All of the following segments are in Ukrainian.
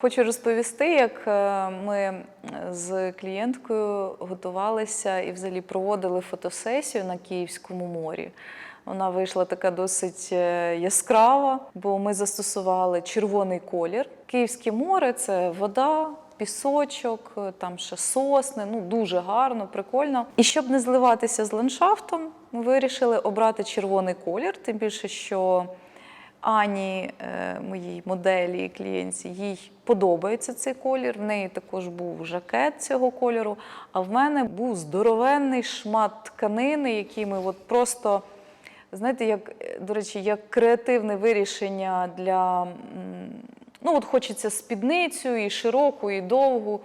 Хочу розповісти, як е, ми з клієнткою готувалися і взагалі проводили фотосесію на Київському морі. Вона вийшла така досить е, яскрава, бо ми застосували червоний колір. Київське море це вода, пісочок, е, там ще сосни. Ну дуже гарно, прикольно. І щоб не зливатися з ландшафтом, ми вирішили обрати червоний колір, тим більше, що Ані, е, моїй моделі і клієнтці, їй подобається цей колір. В неї також був жакет цього кольору. А в мене був здоровенний шмат тканини, який ми от просто, знаєте, як, е, до речі, як креативне вирішення для. Ну, от хочеться спідницю і широку, і довгу.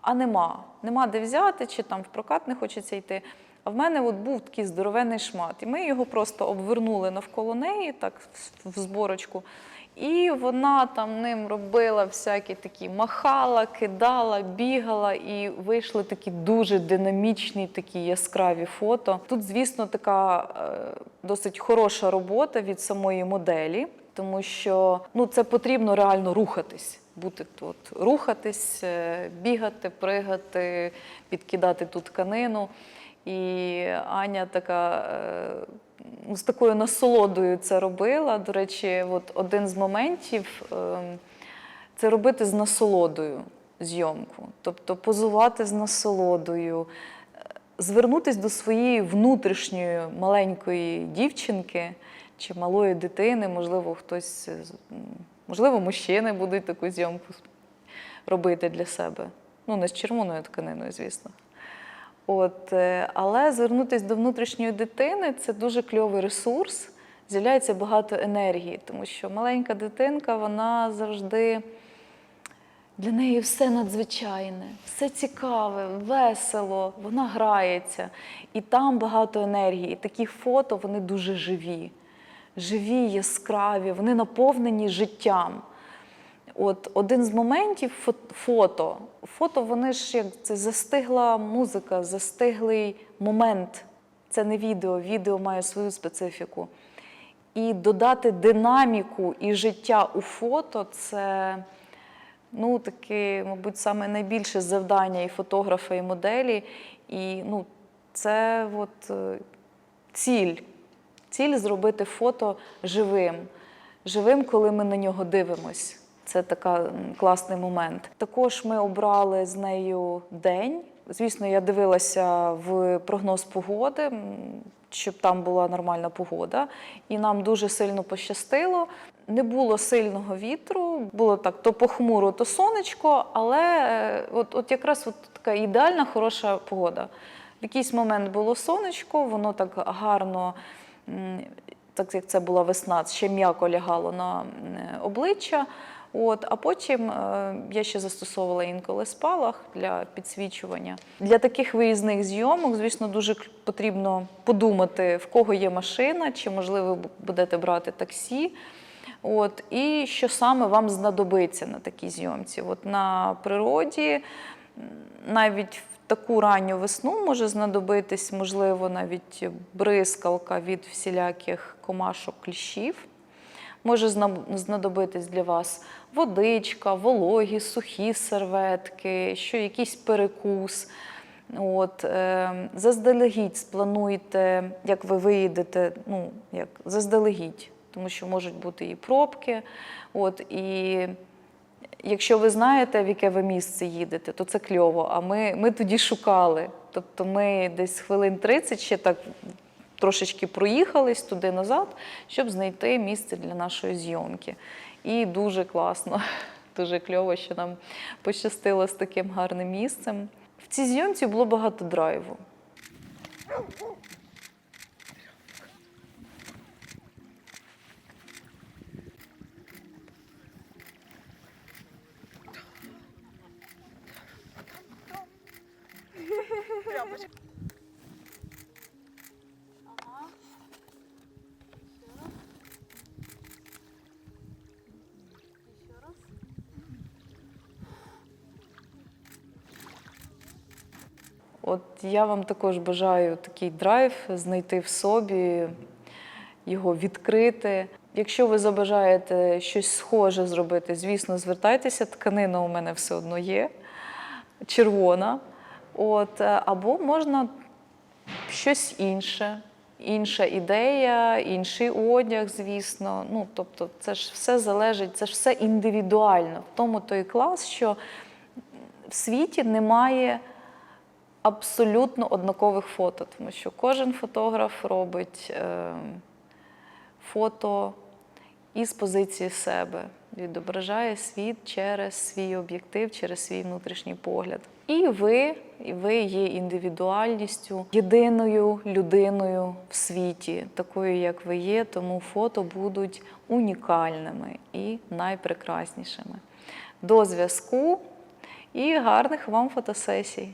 А нема. Нема де взяти, чи там в прокат не хочеться йти. А в мене от був такий здоровенний шмат. І ми його просто обвернули навколо неї, так в- в зборочку. І вона там ним робила всякі такі махала, кидала, бігала, і вийшли такі дуже динамічні, такі яскраві фото. Тут, звісно, така е, досить хороша робота від самої моделі, тому що ну, це потрібно реально рухатись. Бути тут, рухатись, е, бігати, пригати, підкидати ту тканину. І Аня така е, ну, з такою насолодою це робила. До речі, от один з моментів е, це робити з насолодою зйомку, тобто позувати з насолодою, е, звернутися до своєї внутрішньої маленької дівчинки чи малої дитини, можливо, хтось, можливо, мужчини будуть таку зйомку робити для себе. Ну, не з червоною тканиною, звісно. От, е, але звернутися до внутрішньої дитини це дуже кльовий ресурс. З'являється багато енергії, тому що маленька дитинка, вона завжди для неї все надзвичайне, все цікаве, весело, вона грається. І там багато енергії. Такі фото вони дуже живі, живі, яскраві, вони наповнені життям. От один з моментів фо- фото. Фото, вони ж як це застигла музика, застиглий момент. Це не відео, відео має свою специфіку. І додати динаміку і життя у фото це ну, таке, мабуть, саме найбільше завдання і фотографа, і моделі. І ну, це от, е, ціль. Ціль зробити фото живим. Живим, коли ми на нього дивимось. Це така класний момент. Також ми обрали з нею день. Звісно, я дивилася в прогноз погоди, щоб там була нормальна погода. І нам дуже сильно пощастило. Не було сильного вітру, було так то похмуро, то сонечко, але е, от, от якраз от така ідеальна, хороша погода. В якийсь момент було сонечко, воно так гарно так як це була весна, ще м'яко лягало на обличчя. От, а потім е, я ще застосовувала інколи спалах для підсвічування. Для таких виїзних зйомок, звісно, дуже потрібно подумати, в кого є машина, чи можливо ви будете брати таксі. От, і що саме вам знадобиться на такій зйомці. От на природі навіть в таку ранню весну може знадобитись, можливо, навіть бризкалка від всіляких комашок кліщів. Може знадобитись для вас водичка, вологі, сухі серветки, що якийсь перекус. От, е, заздалегідь сплануйте, як ви виїдете, ну, як заздалегідь, тому що можуть бути і пробки. От, і якщо ви знаєте, в яке ви місце їдете, то це кльово. А ми, ми тоді шукали. Тобто ми десь хвилин 30 ще так трошечки проїхались туди-назад, щоб знайти місце для нашої зйомки. І дуже класно, дуже кльово, що нам пощастило з таким гарним місцем. В цій зйомці було багато драйву. От я вам також бажаю такий драйв знайти в собі, його відкрити. Якщо ви забажаєте щось схоже зробити, звісно, звертайтеся. Тканина у мене все одно є, червона. От, е, або можна щось інше, інша ідея, інший одяг, звісно. Ну, тобто, це ж все залежить, це ж все індивідуально. В тому той клас, що в світі немає абсолютно однакових фото, тому що кожен фотограф робить е, фото із позиції себе, відображає світ через свій об'єктив, через свій внутрішній погляд. І ви, і ви є індивідуальністю, єдиною людиною в світі, такою, як ви є, тому фото будуть унікальними і найпрекраснішими. До зв'язку і гарних вам фотосесій!